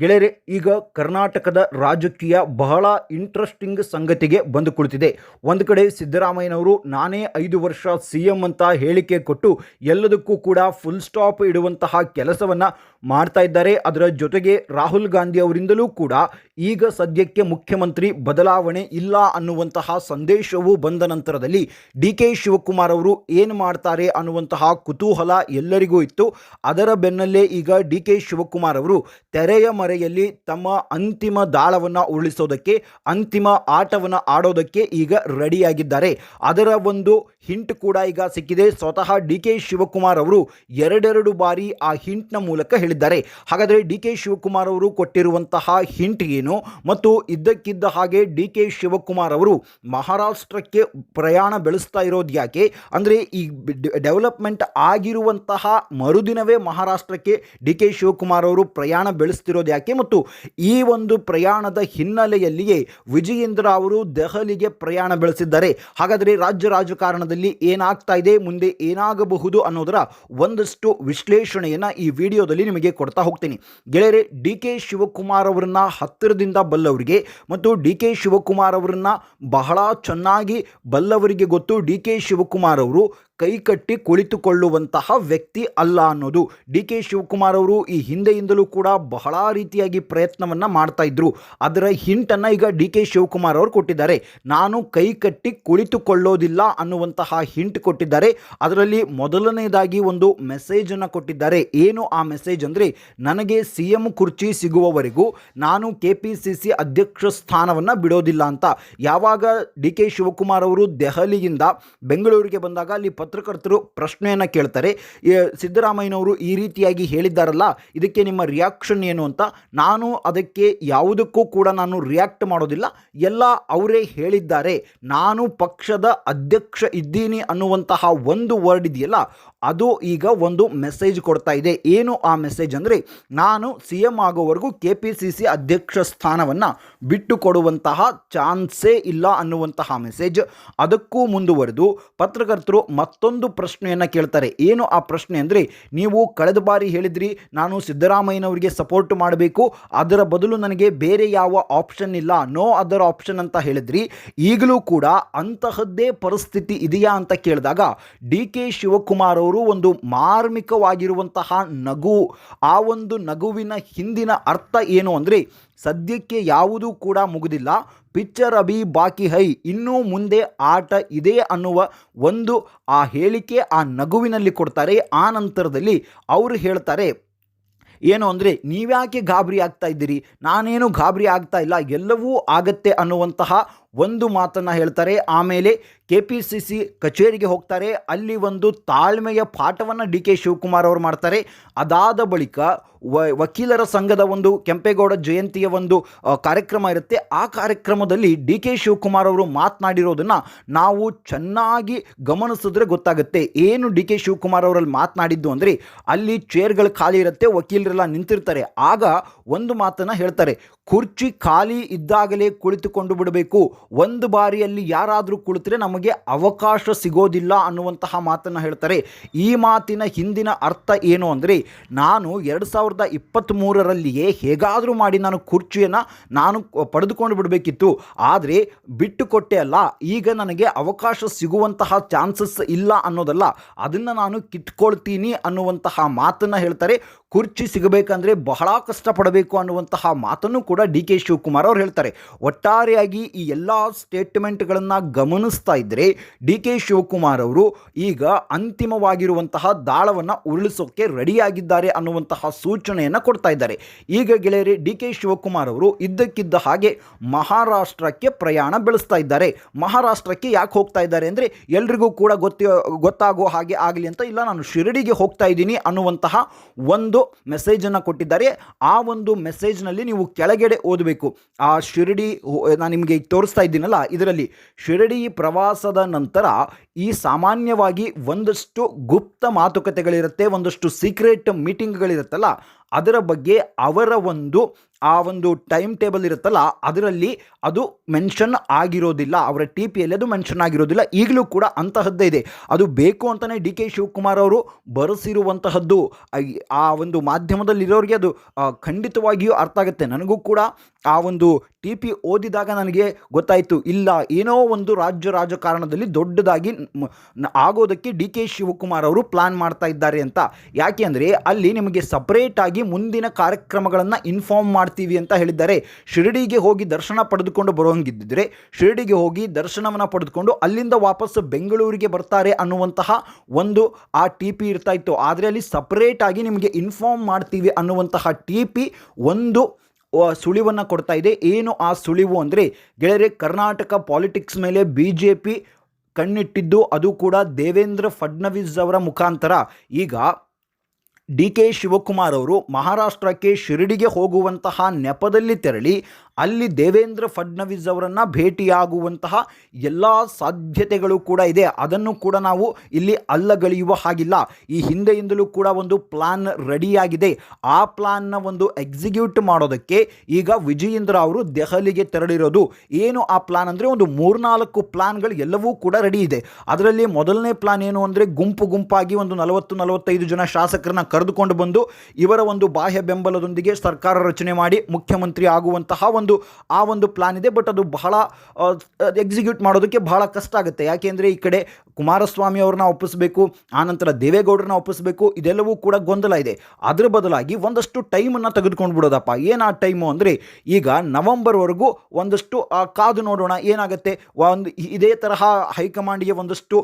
ಗೆಳೆಯರೆ, ಈಗ ಕರ್ನಾಟಕದ ರಾಜಕೀಯ ಬಹಳ ಇಂಟ್ರೆಸ್ಟಿಂಗ್ ಸಂಗತಿಗೆ ಬಂದು ಕುಳಿತಿದೆ. ಒಂದು ಕಡೆ ಸಿದ್ದರಾಮಯ್ಯನವರು, ನಾನೇ ಐದು ವರ್ಷ ಸಿ ಎಂ ಅಂತ ಹೇಳಿಕೆ ಕೊಟ್ಟು ಎಲ್ಲದಕ್ಕೂ ಕೂಡ ಫುಲ್ ಸ್ಟಾಪ್ ಇಡುವಂತಹ ಕೆಲಸವನ್ನು ಮಾಡ್ತಾ ಇದ್ದಾರೆ. ಅದರ ಜೊತೆಗೆ ರಾಹುಲ್ ಗಾಂಧಿ ಅವರಿಂದಲೂ ಕೂಡ ಈಗ ಸದ್ಯಕ್ಕೆ ಮುಖ್ಯಮಂತ್ರಿ ಬದಲಾವಣೆ ಇಲ್ಲ ಅನ್ನುವಂತಹ ಸಂದೇಶವು ಬಂದ ನಂತರದಲ್ಲಿ ಡಿ ಕೆ ಶಿವಕುಮಾರ್ ಅವರು ಏನು ಮಾಡ್ತಾರೆ ಅನ್ನುವಂತಹ ಕುತೂಹಲ ಎಲ್ಲರಿಗೂ ಇತ್ತು. ಅದರ ಬೆನ್ನಲ್ಲೇ ಈಗ ಡಿ ಕೆ ಶಿವಕುಮಾರ್ ಅವರು ತೆರೆಯ ಮರೆಯಲ್ಲಿ ತಮ್ಮ ಅಂತಿಮ ದಾಳವನ್ನು ಉರುಳಿಸೋದಕ್ಕೆ, ಅಂತಿಮ ಆಟವನ್ನು ಆಡೋದಕ್ಕೆ ಈಗ ರೆಡಿಯಾಗಿದ್ದಾರೆ. ಅದರ ಒಂದು ಹಿಂಟ್ ಕೂಡ ಈಗ ಸಿಕ್ಕಿದೆ. ಸ್ವತಃ ಡಿ ಕೆ ಶಿವಕುಮಾರ್ ಅವರು ಎರಡೆರಡು ಬಾರಿ ಆ ಹಿಂಟ್ನ ಮೂಲಕ ಹೇಳಿದ್ದಾರೆ. ಹಾಗಾದರೆ ಡಿ ಕೆ ಶಿವಕುಮಾರ್ ಅವರು ಕೊಟ್ಟಿರುವಂತಹ ಹಿಂಟ್ ಏನು? ಮತ್ತು ಇದ್ದಕ್ಕಿದ್ದ ಹಾಗೆ ಡಿ ಕೆ ಶಿವಕುಮಾರ್ ಅವರು ಮಹಾರಾಷ್ಟ್ರಕ್ಕೆ ಪ್ರಯಾಣ ಬೆಳೆಸ್ತಾ ಇರೋದು ಯಾಕೆ? ಅಂದರೆ ಈ ಡೆವಲಪ್ಮೆಂಟ್ ಆಗಿರುವಂತಹ ಮರುದಿನವೇ ಮಹಾರಾಷ್ಟ್ರಕ್ಕೆ ಡಿ ಕೆ ಶಿವಕುಮಾರ್ ಅವರು ಪ್ರಯಾಣ ಬೆಳೆಸ್ತಿರೋದು ಯಾಕೆ? ಮತ್ತು ಈ ಒಂದು ಪ್ರಯಾಣದ ಹಿನ್ನೆಲೆಯಲ್ಲಿಯೇ ವಿಜಯೇಂದ್ರ ಅವರು ದೆಹಲಿಗೆ ಪ್ರಯಾಣ ಬೆಳೆಸಿದ್ದಾರೆ. ಹಾಗಾದರೆ ರಾಜ್ಯ ರಾಜಕಾರಣದಲ್ಲಿ ಏನಾಗ್ತಾ ಇದೆ, ಮುಂದೆ ಏನಾಗಬಹುದು ಅನ್ನೋದರ ಒಂದಷ್ಟು ವಿಶ್ಲೇಷಣೆಯನ್ನು ಈ ವಿಡಿಯೋದಲ್ಲಿ ನಿಮಗೆ ಕೊಡ್ತಾ ಹೋಗ್ತೀನಿ. ಗೆಳೆಯರೆ, ಡಿ ಕೆ ಶಿವಕುಮಾರ್ ಅವರನ್ನ ಹತ್ತಿರದಿಂದ ಬಲ್ಲವರಿಗೆ ಮತ್ತು ಡಿ ಕೆ ಶಿವಕುಮಾರ್ ಅವರನ್ನ ಬಹಳ ಚೆನ್ನಾಗಿ ಬಲ್ಲವರಿಗೆ ಗೊತ್ತು. ಡಿ ಕೆ ಶಿವಕುಮಾರ್ ಅವರು ಕೈಕಟ್ಟಿ ಕುಳಿತುಕೊಳ್ಳುವಂತಹ ವ್ಯಕ್ತಿ ಅಲ್ಲ ಅನ್ನೋದು. ಡಿ ಕೆ ಶಿವಕುಮಾರ್ ಅವರು ಈ ಹಿಂದೆಯಿಂದಲೂ ಕೂಡ ಬಹಳ ರೀತಿಯಾಗಿ ಪ್ರಯತ್ನವನ್ನು ಮಾಡ್ತಾ ಇದ್ರು. ಅದರ ಹಿಂಟನ್ನು ಈಗ ಡಿ ಕೆ ಶಿವಕುಮಾರ್ ಅವರು ಕೊಟ್ಟಿದ್ದಾರೆ. ನಾನು ಕೈಕಟ್ಟಿ ಕುಳಿತುಕೊಳ್ಳೋದಿಲ್ಲ ಅನ್ನುವಂತಹ ಹಿಂಟ್ ಕೊಟ್ಟಿದ್ದಾರೆ. ಅದರಲ್ಲಿ ಮೊದಲನೇದಾಗಿ ಒಂದು ಮೆಸೇಜನ್ನು ಕೊಟ್ಟಿದ್ದಾರೆ. ಏನು ಆ ಮೆಸೇಜ್ ಅಂದರೆ, ನನಗೆ ಸಿ ಎಂ ಕುರ್ಚಿ ಸಿಗುವವರೆಗೂ ನಾನು ಕೆ ಪಿ ಸಿ ಸಿ ಅಧ್ಯಕ್ಷ ಸ್ಥಾನವನ್ನು ಬಿಡೋದಿಲ್ಲ ಅಂತ. ಯಾವಾಗ ಡಿ ಕೆ ಶಿವಕುಮಾರ್ ಅವರು ದೆಹಲಿಯಿಂದ ಬೆಂಗಳೂರಿಗೆ ಬಂದಾಗ ಅಲ್ಲಿ ಪತ್ರಕರ್ತರು ಪ್ರಶ್ನೆಯನ್ನು ಕೇಳ್ತಾರೆ. ಸಿದ್ದರಾಮಯ್ಯನವರು ಈ ರೀತಿಯಾಗಿ ಹೇಳಿದ್ದಾರಲ್ಲ, ಇದಕ್ಕೆ ನಿಮ್ಮ ರಿಯಾಕ್ಷನ್ ಏನು ಅಂತ? ನಾನು ಅದಕ್ಕೆ ಯಾವುದಕ್ಕೂ ಕೂಡ ನಾನು ರಿಯಾಕ್ಟ್ ಮಾಡೋದಿಲ್ಲ. ಎಲ್ಲ ಅವರೇ ಹೇಳಿದ್ದಾರೆ. ನಾನು ಪಕ್ಷದ ಅಧ್ಯಕ್ಷ ಇದ್ದೀನಿ ಅನ್ನುವಂತಹ ಒಂದು ವರ್ಡ್ ಇದೆಯಲ್ಲ ಅದು ಈಗ ಒಂದು ಮೆಸೇಜ್ ಕೊಡ್ತಾ ಇದೆ. ಏನು ಆ ಮೆಸೇಜ್ ಅಂದರೆ, ನಾನು ಸಿ ಎಂ ಆಗೋವರೆಗೂ ಕೆ ಪಿ ಸಿ ಸಿ ಅಧ್ಯಕ್ಷ ಸ್ಥಾನವನ್ನು ಬಿಟ್ಟು ಕೊಡುವಂತಹ ಚಾನ್ಸೇ ಇಲ್ಲ ಅನ್ನುವಂತಹ ಮೆಸೇಜ್ ಅದಕ್ಕೂ ಮುಂದುವರೆದು ಪತ್ರಕರ್ತರು ಮತ್ತೊಂದು ಪ್ರಶ್ನೆಯನ್ನು ಕೇಳ್ತಾರೆ. ಏನು ಆ ಪ್ರಶ್ನೆ ಅಂದರೆ, ನೀವು ಕಳೆದ ಬಾರಿ ಹೇಳಿದ್ರಿ, ನಾನು ಸಿದ್ದರಾಮಯ್ಯನವರಿಗೆ ಸಪೋರ್ಟ್ ಮಾಡಬೇಕು, ಅದರ ಬದಲು ನನಗೆ ಬೇರೆ ಯಾವ ಆಪ್ಷನ್ ಇಲ್ಲ ನೋ ಅದರ್ ಆಪ್ಷನ್ ಅಂತ ಹೇಳಿದ್ರಿ, ಈಗಲೂ ಕೂಡ ಅಂತಹದ್ದೇ ಪರಿಸ್ಥಿತಿ ಇದೆಯಾ ಅಂತ ಕೇಳಿದಾಗ, ಡಿ ಕೆ ಶಿವಕುಮಾರ್ ಅವರು ಒಂದು ಮಾರ್ಮಿಕವಾಗಿರುವಂತಹ ನಗು. ಆ ಒಂದು ನಗುವಿನ ಹಿಂದಿನ ಅರ್ಥ ಏನು ಅಂದರೆ ಸದ್ಯಕ್ಕೆ ಯಾವುದೂ ಕೂಡ ಮುಗಿದಿಲ್ಲ. ಪಿಚ್ಚರ್ ಅಭಿ ಬಾಕಿ ಹೈ. ಇನ್ನೂ ಮುಂದೆ ಆಟ ಇದೆ ಅನ್ನುವ ಒಂದು ಆ ಹೇಳಿಕೆ ಆ ನಗುವಿನಲ್ಲಿ ಕೊಡ್ತಾರೆ. ಆ ನಂತರದಲ್ಲಿ ಅವರು ಹೇಳ್ತಾರೆ, ಏನು ಅಂದರೆ ನೀವ್ಯಾಕೆ ಗಾಬರಿ ಆಗ್ತಾ ಇದ್ದೀರಿ? ನಾನೇನು ಗಾಬರಿ ಆಗ್ತಾ ಇಲ್ಲ. ಎಲ್ಲವೂ ಆಗತ್ತೆ ಅನ್ನುವಂತಹ ಒಂದು ಮಾತನ್ನು ಹೇಳ್ತಾರೆ. ಆಮೇಲೆ ಕೆ ಪಿ ಸಿ ಸಿ ಕಚೇರಿಗೆ ಹೋಗ್ತಾರೆ. ಅಲ್ಲಿ ಒಂದು ತಾಳ್ಮೆಯ ಪಾಠವನ್ನು ಡಿ ಕೆ ಶಿವಕುಮಾರ್ ಅವರು ಮಾಡ್ತಾರೆ. ಅದಾದ ಬಳಿಕ ವ, ವಕೀಲರ ಸಂಘದ ಒಂದು ಕೆಂಪೇಗೌಡ ಜಯಂತಿಯ ಒಂದು ಕಾರ್ಯಕ್ರಮ ಇರುತ್ತೆ. ಆ ಕಾರ್ಯಕ್ರಮದಲ್ಲಿ ಡಿ ಕೆ ಶಿವಕುಮಾರ್ ಅವರು ಮಾತನಾಡಿರೋದನ್ನು ನಾವು ಚೆನ್ನಾಗಿ ಗಮನಿಸಿದ್ರೆ ಗೊತ್ತಾಗುತ್ತೆ. ಏನು ಡಿ ಕೆ ಶಿವಕುಮಾರ್ ಅವರಲ್ಲಿ ಮಾತನಾಡಿದ್ದು ಅಂದರೆ ಅಲ್ಲಿ ಚೇರ್ಗಳು ಖಾಲಿ ಇರುತ್ತೆ, ವಕೀಲರೆಲ್ಲ ನಿಂತಿರ್ತಾರೆ. ಆಗ ಒಂದು ಮಾತನ್ನು ಹೇಳ್ತಾರೆ. ಕುರ್ಚಿ ಖಾಲಿ ಇದ್ದಾಗಲೇ ಕುಳಿತುಕೊಂಡು ಬಿಡಬೇಕು. ಒಂದು ಬಾರಿಯಲ್ಲಿ ಯಾರಾದರೂ ಕುಳಿತರೆ ನಮಗೆ ಅವಕಾಶ ಸಿಗೋದಿಲ್ಲ ಅನ್ನುವಂತಹ ಮಾತನ್ನು ಹೇಳ್ತಾರೆ. ಈ ಮಾತಿನ ಹಿಂದಿನ ಅರ್ಥ ಏನು ಅಂದರೆ, ನಾನು ಎರಡು ಸಾವಿರದ ಇಪ್ಪತ್ತ್ಮೂರರಲ್ಲಿಯೇ ಹೇಗಾದರೂ ಮಾಡಿ ನಾನು ಕುರ್ಚಿಯನ್ನು ನಾನು ಪಡೆದುಕೊಂಡು ಬಿಡಬೇಕಿತ್ತು. ಆದರೆ ಬಿಟ್ಟು ಕೊಟ್ಟೆ ಅಲ್ಲ. ಈಗ ನನಗೆ ಅವಕಾಶ ಸಿಗುವಂತಹ ಚಾನ್ಸಸ್ ಇಲ್ಲ ಅನ್ನೋದಲ್ಲ. ಅದನ್ನು ನಾನು ಕಿತ್ಕೊಳ್ತೀನಿ ಅನ್ನುವಂತಹ ಮಾತನ್ನು ಹೇಳ್ತಾರೆ. ಕುರ್ಚಿ ಸಿಗಬೇಕಂದ್ರೆ ಬಹಳ ಕಷ್ಟಪಡಬೇಕು ಅನ್ನುವಂತಹ ಮಾತನ್ನು ಕೂಡ ಡಿ ಕೆ ಶಿವಕುಮಾರ್ ಅವರು ಹೇಳ್ತಾರೆ. ಒಟ್ಟಾರೆಯಾಗಿ ಈ ಎಲ್ಲ ಸ್ಟೇಟ್ಮೆಂಟ್ಗಳನ್ನು ಗಮನಿಸ್ತಾ ಡಿ ಕೆ ಶಿವಕುಮಾರ್ ಅವರು ಈಗ ಅಂತಿಮವಾಗಿರುವಂತಹ ದಾಳವನ್ನು ಉರುಳಿಸೋಕ್ಕೆ ರೆಡಿಯಾಗಿದ್ದಾರೆ ಅನ್ನುವಂತಹ ಸೂಚನೆಯನ್ನು ಕೊಡ್ತಾ ಇದ್ದಾರೆ. ಈಗ ಗೆಳೆಯರಿ, ಡಿ ಕೆ ಶಿವಕುಮಾರ್ ಅವರು ಇದ್ದಕ್ಕಿದ್ದ ಹಾಗೆ ಮಹಾರಾಷ್ಟ್ರಕ್ಕೆ ಪ್ರಯಾಣ ಬೆಳೆಸ್ತಾ ಇದ್ದಾರೆ. ಮಹಾರಾಷ್ಟ್ರಕ್ಕೆ ಯಾಕೆ ಹೋಗ್ತಾ ಇದ್ದಾರೆ ಅಂದರೆ ಎಲ್ರಿಗೂ ಕೂಡ ಗೊತ್ತಿ, ಗೊತ್ತಾಗೋ ಹಾಗೆ ಆಗಲಿ ಅಂತ ಇಲ್ಲ, ನಾನು ಶಿರಡಿಗೆ ಹೋಗ್ತಾ ಇದ್ದೀನಿ ಅನ್ನುವಂತಹ ಒಂದು ಮೆಸೇಜನ್ನು ಕೊಟ್ಟಿದ್ದಾರೆ. ಆ ಒಂದು ಮೆಸೇಜ್ನಲ್ಲಿ ನೀವು ಕೆಳಗಡೆ ಓದಬೇಕು. ಆ ಶಿರಡಿ ನಾನು ನಿಮಗೆ ತೋರಿಸ್ತಾ ಇದ್ದೀನಲ್ಲ, ಇದರಲ್ಲಿ ಶಿರಡಿ ಪ್ರವಾಸದ ನಂತರ ಈ ಸಾಮಾನ್ಯವಾಗಿ ಒಂದಷ್ಟು ಗುಪ್ತ ಮಾತುಕತೆಗಳಿರುತ್ತೆ ಒಂದಷ್ಟು ಸೀಕ್ರೆಟ್ ಮೀಟಿಂಗ್ಗಳಿರುತ್ತಲ್ಲ ಅದರ ಬಗ್ಗೆ ಅವರ ಒಂದು ಆ ಒಂದು ಟೈಮ್ ಟೇಬಲ್ ಇರುತ್ತಲ್ಲ, ಅದರಲ್ಲಿ ಅದು ಮೆನ್ಷನ್ ಆಗಿರೋದಿಲ್ಲ. ಅವರ ಟಿ ಪಿಯಲ್ಲಿ ಅದು ಮೆನ್ಷನ್ ಆಗಿರೋದಿಲ್ಲ. ಈಗಲೂ ಕೂಡ ಅಂತಹದ್ದೇ ಇದೆ. ಅದು ಬೇಕು ಅಂತಲೇ ಡಿ ಕೆ ಶಿವಕುಮಾರ್ ಅವರು ಬರೆಸಿರುವಂತಹದ್ದು. ಆ ಒಂದು ಮಾಧ್ಯಮದಲ್ಲಿರೋರಿಗೆ ಅದು ಖಂಡಿತವಾಗಿಯೂ ಅರ್ಥ ಆಗುತ್ತೆ. ನನಗೂ ಕೂಡ ಆ ಒಂದು ಟಿ ಪಿ ಓದಿದಾಗ ನನಗೆ ಗೊತ್ತಾಯಿತು. ಇಲ್ಲ, ಏನೋ ಒಂದು ರಾಜ್ಯ ರಾಜಕಾರಣದಲ್ಲಿ ದೊಡ್ಡದಾಗಿ ಆಗೋದಕ್ಕೆ ಡಿ ಕೆ ಶಿವಕುಮಾರ್ ಅವರು ಪ್ಲಾನ್ ಮಾಡ್ತಾ ಇದ್ದಾರೆ ಅಂತ. ಯಾಕೆ ಅಂದರೆ ಅಲ್ಲಿ ನಿಮಗೆ ಸಪ್ರೇಟಾಗಿ ಮುಂದಿನ ಕಾರ್ಯಕ್ರಮಗಳನ್ನು ಇನ್ಫಾರ್ಮ್ ಮಾಡ್ತೀವಿ ಅಂತ ಹೇಳಿದ್ದಾರೆ. ಶಿರಡಿಗೆ ಹೋಗಿ ದರ್ಶನ ಪಡೆದುಕೊಂಡು ಬರೋಂಗಿದ್ದರೆ ಶಿರಡಿಗೆ ಹೋಗಿ ದರ್ಶನವನ್ನು ಪಡೆದುಕೊಂಡು ಅಲ್ಲಿಂದ ವಾಪಸ್ ಬೆಂಗಳೂರಿಗೆ ಬರ್ತಾರೆ ಅನ್ನುವಂತಹ ಒಂದು ಆ ಟಿ ಪಿ ಇರ್ತಾ ಇತ್ತು. ಆದರೆ ಅಲ್ಲಿ ಸಪ್ರೇಟಾಗಿ ನಿಮಗೆ ಇನ್ಫಾರ್ಮ್ ಮಾಡ್ತೀವಿ ಅನ್ನುವಂತಹ ಟಿ ಪಿ ಒಂದು ಸುಳಿವನ್ನು ಕೊಡ್ತಾ ಇದೆ. ಏನು ಆ ಸುಳಿವು ಅಂದರೆ ಗೆಳೆಯರೆ, ಕರ್ನಾಟಕ ಪಾಲಿಟಿಕ್ಸ್ ಮೇಲೆ ಬಿ ಜೆ ಪಿ ಕಣ್ಣಿಟ್ಟಿದ್ದು ಅದು ಕೂಡ ದೇವೇಂದ್ರ ಫಡ್ನವೀಸ್ ಅವರ ಮುಖಾಂತರ. ಈಗ ಡಿ ಕೆ ಶಿವಕುಮಾರ್ ಅವರು ಮಹಾರಾಷ್ಟ್ರಕ್ಕೆ ಶಿರಡಿಗೆ ಹೋಗುವಂತಹ ನೆಪದಲ್ಲಿ ತೆರಳಿ ಅಲ್ಲಿ ದೇವೇಂದ್ರ ಫಡ್ನವೀಸ್ ಅವರನ್ನು ಭೇಟಿಯಾಗುವಂತಹ ಎಲ್ಲ ಸಾಧ್ಯತೆಗಳು ಕೂಡ ಇದೆ. ಅದನ್ನು ಕೂಡ ನಾವು ಇಲ್ಲಿ ಅಲ್ಲಗಳೆಯುವ ಹಾಗಿಲ್ಲ. ಈ ಹಿಂದೆಯಿಂದಲೂ ಕೂಡ ಒಂದು ಪ್ಲಾನ್ ರೆಡಿಯಾಗಿದೆ. ಆ ಪ್ಲಾನ್ನ ಒಂದು ಎಕ್ಸಿಕ್ಯೂಟ್ ಮಾಡೋದಕ್ಕೆ ಈಗ ವಿಜಯೇಂದ್ರ ಅವರು ದೆಹಲಿಗೆ ತೆರಳಿರೋದು. ಏನು ಆ ಪ್ಲಾನ್ ಅಂದರೆ ಒಂದು ಮೂರ್ನಾಲ್ಕು ಪ್ಲಾನ್ಗಳು ಎಲ್ಲವೂ ಕೂಡ ರೆಡಿ ಇದೆ. ಅದರಲ್ಲಿ ಮೊದಲನೇ ಪ್ಲಾನ್ ಏನು ಅಂದರೆ ಗುಂಪು ಗುಂಪಾಗಿ ಒಂದು ನಲವತ್ತು, ನಲವತ್ತೈದು ಜನ ಶಾಸಕರನ್ನ ಕರೆದುಕೊಂಡು ಬಂದು ಇವರ ಒಂದು ಬಾಹ್ಯ ಬೆಂಬಲದೊಂದಿಗೆ ಸರ್ಕಾರ ರಚನೆ ಮಾಡಿ ಮುಖ್ಯಮಂತ್ರಿ ಆಗುವಂತಹ ಆ ಒಂದು ಪ್ಲಾನ್ ಇದೆ ಬಟ್ ಅದು ಬಹಳ ಎಕ್ಸಿಕ್ಯೂಟ್ ಮಾಡೋದಕ್ಕೆ ಬಹಳ ಕಷ್ಟ ಆಗುತ್ತೆ. ಯಾಕೆಂದರೆ ಈ ಕಡೆ ಕುಮಾರಸ್ವಾಮಿ ಅವ್ರನ್ನ ಒಪ್ಪಿಸಬೇಕು, ಆನಂತರ ದೇವೇಗೌಡರನ್ನ ಒಪ್ಪಿಸಬೇಕು, ಇದೆಲ್ಲವೂ ಕೂಡ ಗೊಂದಲ ಇದೆ. ಅದರ ಬದಲಾಗಿ ಒಂದಷ್ಟು ಟೈಮನ್ನು ತೆಗೆದುಕೊಂಡು ಬಿಡೋದಪ್ಪ ಏನು ಆ ಟೈಮು ಅಂದರೆ, ಈಗ ನವಂಬರ್ವರೆಗೂ ಒಂದಷ್ಟು ಕಾದು ನೋಡೋಣ, ಏನಾಗುತ್ತೆ? ಒಂದು ಇದೇ ತರಹ ಹೈಕಮಾಂಡ್ಗೆ ಒಂದಷ್ಟು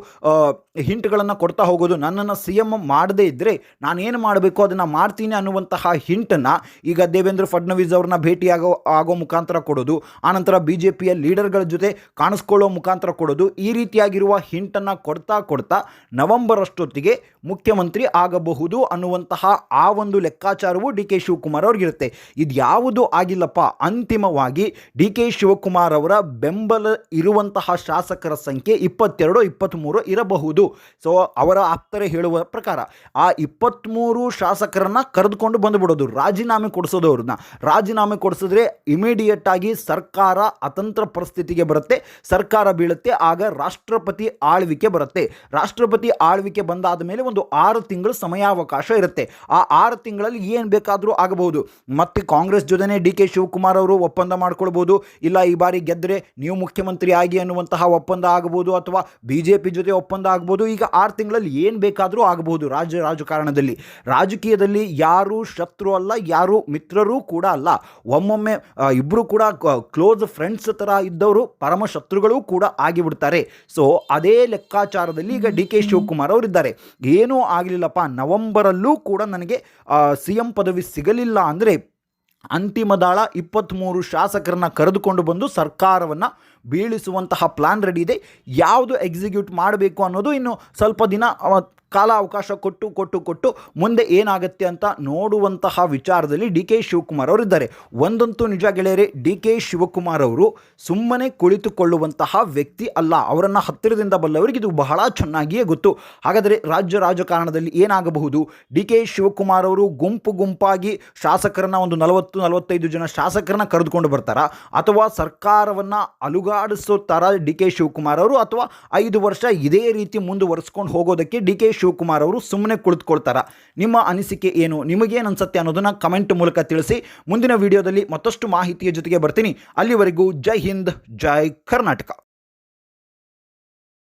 ಹಿಂಟ್ಗಳನ್ನು ಕೊಡ್ತಾ ಹೋಗೋದು. ನನ್ನನ್ನು ಸಿ ಎಂ ಮಾಡದೇ ಇದ್ದರೆ ನಾನೇನು ಮಾಡಬೇಕು? ಅದನ್ನು ಮಾಡ್ತೀನಿ ಅನ್ನುವಂತಹ ಹಿಂಟನ್ನು ಈಗ ದೇವೇಂದ್ರ ಫಡ್ನವೀಸ್ ಅವ್ರನ್ನ ಭೇಟಿಯಾಗೋ, ಆಗೋ ಮುಖಾಂತರ ಕೊಡೋದು. ಆನಂತರ ಬಿ ಜೆ ಪಿಯ ಲೀಡರ್ಗಳ ಜೊತೆ ಕಾಣಿಸ್ಕೊಳ್ಳೋ ಮುಖಾಂತರ ಕೊಡೋದು. ಈ ರೀತಿಯಾಗಿರುವ ಹಿಂಟನ್ನು ಕೊಡ್ತಾ ಕೊಡ್ತಾ ನವೆಂಬರ್ ಅಷ್ಟೊತ್ತಿಗೆ ಮುಖ್ಯಮಂತ್ರಿ ಆಗಬಹುದು ಅನ್ನುವಂತಹ ಆ ಒಂದು ಲೆಕ್ಕಾಚಾರವು ಡಿ ಕೆ ಶಿವಕುಮಾರ್ ಅವ್ರಿಗಿರುತ್ತೆ. ಇದು ಯಾವುದು ಆಗಿಲ್ಲಪ್ಪ, ಅಂತಿಮವಾಗಿ ಡಿ ಕೆ ಶಿವಕುಮಾರ್ ಅವರ ಬೆಂಬಲ ಇರುವಂತಹ ಶಾಸಕರ ಸಂಖ್ಯೆ ಇಪ್ಪತ್ತೆರಡು ಇಪ್ಪತ್ತ್ಮೂರು ಇರಬಹುದು. ಸೊ ಅವರ ಆಪ್ತರೆ ಹೇಳುವ ಪ್ರಕಾರ ಆ ಇಪ್ಪತ್ತ್ಮೂರು ಶಾಸಕರನ್ನ ಕರೆದುಕೊಂಡು ಬಂದುಬಿಡೋದು, ರಾಜೀನಾಮೆ ಕೊಡಿಸೋದು ಅವ್ರನ್ನ. ರಾಜೀನಾಮೆ ಕೊಡಿಸಿದ್ರೆ ಇಮಿಡಿಯೇಟ್ ಆಗಿ ಸರ್ಕಾರ ಅತಂತ್ರ ಪರಿಸ್ಥಿತಿಗೆ ಬರುತ್ತೆ, ಸರ್ಕಾರ ಬೀಳುತ್ತೆ, ಆಗ ರಾಷ್ಟ್ರಪತಿ ಆಳ್ವಿಕೆ ಬರುತ್ತೆ. ರಾಷ್ಟ್ರಪತಿ ಆಳ್ವಿಕೆ ಬಂದಾದ ಮೇಲೆ ಒಂದು ಆರು ತಿಂಗಳು ಸಮಯಾವಕಾಶ ಇರುತ್ತೆ. ಆ ಆರು ತಿಂಗಳಲ್ಲಿ ಏನು ಬೇಕಾದರೂ ಆಗಬಹುದು. ಮತ್ತೆ ಕಾಂಗ್ರೆಸ್ ಜೊತೆನೆ ಡಿ ಕೆ ಶಿವಕುಮಾರ್ ಅವರು ಒಪ್ಪಂದ ಮಾಡ್ಕೊಳ್ಬೋದು. ಇಲ್ಲ, ಈ ಬಾರಿ ಗೆದ್ದರೆ ನೀವು ಮುಖ್ಯಮಂತ್ರಿ ಆಗಿ ಅನ್ನುವಂತಹ ಒಪ್ಪಂದ ಆಗಬಹುದು ಅಥವಾ ಬಿ ಜೆ ಪಿ ಜೊತೆ ಒಪ್ಪಂದ ಆಗ್ಬೋದು ಈಗ ಆರು ತಿಂಗಳಲ್ಲಿ ಏನು ಬೇಕಾದರೂ ಆಗಬಹುದು ರಾಜ್ಯ ರಾಜಕಾರಣದಲ್ಲಿ. ರಾಜಕೀಯದಲ್ಲಿ ಯಾರು ಶತ್ರು ಅಲ್ಲ, ಯಾರು ಮಿತ್ರರೂ ಕೂಡ ಅಲ್ಲ. ಒಮ್ಮೊಮ್ಮೆ ಇಬ್ಬರು ಕೂಡ ಕ್ಲೋಸ್ ಫ್ರೆಂಡ್ಸ್ ಥರ ಇದ್ದವರು ಪರಮ ಶತ್ರುಗಳೂ ಕೂಡ ಆಗಿಬಿಡ್ತಾರೆ. ಸೊ ಅದೇ ಲೆಕ್ಕಾಚಾರದಲ್ಲಿ ಈಗ ಡಿ ಕೆ ಶಿವಕುಮಾರ್ ಅವರಿದ್ದಾರೆ. ಏನೂ ಆಗಲಿಲ್ಲಪ್ಪ, ನವಂಬರಲ್ಲೂ ಕೂಡ ನನಗೆ ಸಿ ಎಂ ಪದವಿ ಸಿಗಲಿಲ್ಲ ಅಂದರೆ ಅಂತಿಮ ದಾಳ ಇಪ್ಪತ್ತ್ಮೂರು ಶಾಸಕರನ್ನ ಕರೆದುಕೊಂಡು ಬಂದು ಸರ್ಕಾರವನ್ನು ಬೀಳಿಸುವಂತಹ ಪ್ಲಾನ್ ರೆಡಿ ಇದೆ. ಯಾವುದು ಎಕ್ಸಿಕ್ಯೂಟ್ ಮಾಡಬೇಕು ಅನ್ನೋದು ಇನ್ನು ಸ್ವಲ್ಪ ದಿನ ಕಾಲ ಅವಕಾಶ ಕೊಟ್ಟು ಕೊಟ್ಟು ಕೊಟ್ಟು ಮುಂದೆ ಏನಾಗುತ್ತೆ ಅಂತ ನೋಡುವಂತಹ ವಿಚಾರದಲ್ಲಿ ಡಿ ಕೆ ಶಿವಕುಮಾರ್ ಅವರು ಇದ್ದಾರೆ. ಒಂದಂತೂ ನಿಜ ಗೆಳೆಯರೆ, ಡಿ ಕೆ ಶಿವಕುಮಾರ್ ಅವರು ಸುಮ್ಮನೆ ಕುಳಿತುಕೊಳ್ಳುವಂತಹ ವ್ಯಕ್ತಿ ಅಲ್ಲ. ಅವರನ್ನು ಹತ್ತಿರದಿಂದ ಬಲ್ಲವರಿಗೆ ಇದು ಬಹಳ ಚೆನ್ನಾಗಿಯೇ ಗೊತ್ತು. ಹಾಗಾದರೆ ರಾಜ್ಯ ರಾಜಕಾರಣದಲ್ಲಿ ಏನಾಗಬಹುದು? ಡಿ ಕೆ ಶಿವಕುಮಾರ್ ಅವರು ಗುಂಪು ಗುಂಪಾಗಿ ಶಾಸಕರನ್ನ ಒಂದು ನಲವತ್ತು, ನಲವತ್ತೈದು ಜನ ಶಾಸಕರನ್ನ ಕರೆದುಕೊಂಡು ಬರ್ತಾರಾ? ಅಥವಾ ಸರ್ಕಾರವನ್ನು ಅಲುಗಾಡಿಸೋ ತರ ಡಿ ಕೆ ಶಿವಕುಮಾರ್ ಅವರು ಅಥವಾ ಐದು ವರ್ಷ ಇದೇ ರೀತಿ ಮುಂದುವರಿಸ್ಕೊಂಡು ಹೋಗೋದಕ್ಕೆ ಡಿ ಕೆ ಶಿವಕುಮಾರ್ ಅವರು ಸುಮ್ಮನೆ ಕುಳಿತುಕೊಳ್ತಾರ? ನಿಮ್ಮ ಅನಿಸಿಕೆ ಏನು? ನಿಮಗೇನು ಅನ್ಸುತ್ತೆ ಅನ್ನೋದನ್ನು ಕಮೆಂಟ್ ಮೂಲಕ ತಿಳಿಸಿ. ಮುಂದಿನ ವಿಡಿಯೋದಲ್ಲಿ ಮತ್ತಷ್ಟು ಮಾಹಿತಿಯ ಜೊತೆಗೆ ಬರ್ತೀನಿ. ಅಲ್ಲಿವರೆಗೂ ಜೈ ಹಿಂದ್, ಜೈ ಕರ್ನಾಟಕ.